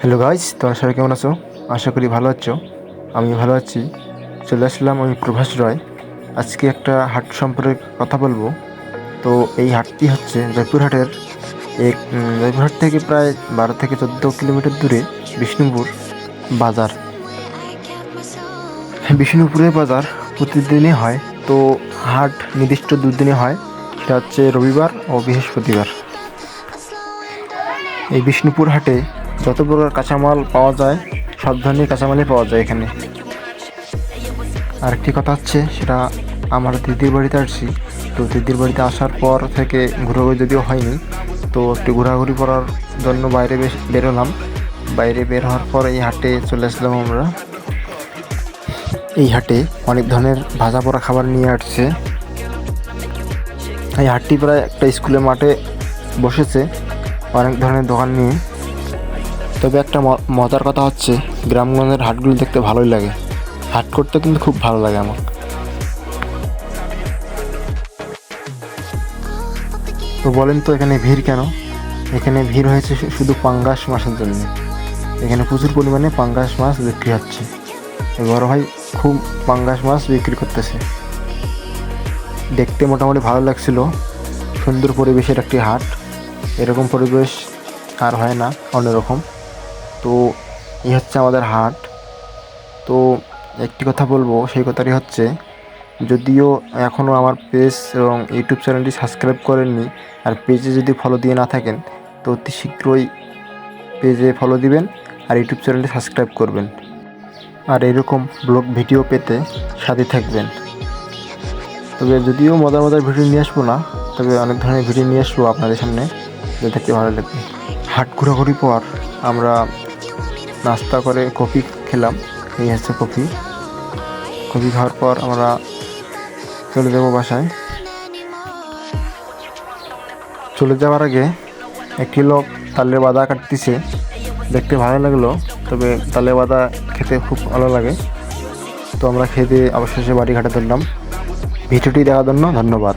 Hello guys তোমরা সবাই কেমন আছো? আশা করি ভালো আছো। আমি ভালো আছি। চলে আসলাম আমি প্রভাস রয়। আজকে একটা হাট সম্পর্কে কথা বলব। তো এই হাটটি হচ্ছে জয়পুরহাটের এক জয়পুরহাট থেকে প্রায় বারো থেকে চোদ্দ কিলোমিটার দূরে বিষ্ণুপুর বাজার। বিষ্ণুপুরের বাজার প্রতিদিনই হয়। তো হাট নির্দিষ্ট দুদিনে হয়। সেটা হচ্ছে রবিবার ও বৃহস্পতিবার। এই বিষ্ণুপুর হাটে যত প্রকার কাঁচামাল পাওয়া যায়, সব ধরনের কাঁচামালই পাওয়া যায় এখানে। আরেকটি কথা হচ্ছে, সেটা আমার দিদির বাড়িতে আসছি। তো দিদির বাড়িতে আসার পর থেকে ঘোরাঘুরি যদিও হয়নি, তো একটু ঘোরাঘুরি করার জন্য বাইরে বেশ বেরোলাম। বাইরে বের হওয়ার পর এই হাটে চলে আসলাম আমরা। এই হাটে অনেক ধরনের ভাজা পোড়া খাবার নিয়ে আসছে। এই হাটটি প্রায় একটা স্কুলের মাঠে বসেছে, অনেক ধরনের দোকান নিয়ে। তবে একটা মজার কথা হচ্ছে, গ্রামগঞ্জের হাটগুলো দেখতে ভালোই লাগে। হাট করতে কিন্তু খুব ভালো লাগে আমার তো বলেন তো এখানে ভিড় কেন? এখানে ভিড় হয়েছে শুধু পাঙ্গাস মাছের জন্য। এখানে প্রচুর পরিমাণে পাঙ্গাস মাছ বিক্রি হচ্ছে। বড় ভাই খুব পাঙ্গাস মাছ বিক্রি করতেছে। দেখতে মোটামুটি ভালো লাগছিল। সুন্দর পরিবেশের একটি হাট। এরকম পরিবেশ আর হয় না, অন্যরকম। তো এই হচ্ছে আমাদের হাট। তো একটি কথা বলব, সেই কথাটি হচ্ছে, যদিও এখনও আমার পেজ এবং ইউটিউব চ্যানেলটি সাবস্ক্রাইব করেননি, আর পেজে যদি ফলো দিয়ে না থাকেন, তো অতি শীঘ্রই পেজে ফলো দিবেন আর ইউটিউব চ্যানেলটি সাবস্ক্রাইব করবেন। আর এরকম ব্লগ ভিডিও পেতে সাথে থাকবেন। তবে যদিও মজার মজার ভিডিও নিয়ে আসব না, তবে অনেক ধরনের ভিডিও নিয়ে আসব আপনাদের সামনে, যা দেখতে ভালো লাগবে। হাট ঘোরাঘুরি পর আমরা নাস্তা করে কফি খেলাম, এই হচ্ছে কফি। কফি খাওয়ার পর আমরা চলে যাব বাসায়। চলে যাওয়ার আগে একটি লোক তালের বাদা কাটতেছে, দেখতে ভালো লাগল, তবে তালের বাদা খেতে খুব ভালো লাগে। তো আমরা খেয়ে দিয়ে বাড়ি ঘাটে ধরলাম। ভিডিওটি দেখার জন্য ধন্যবাদ।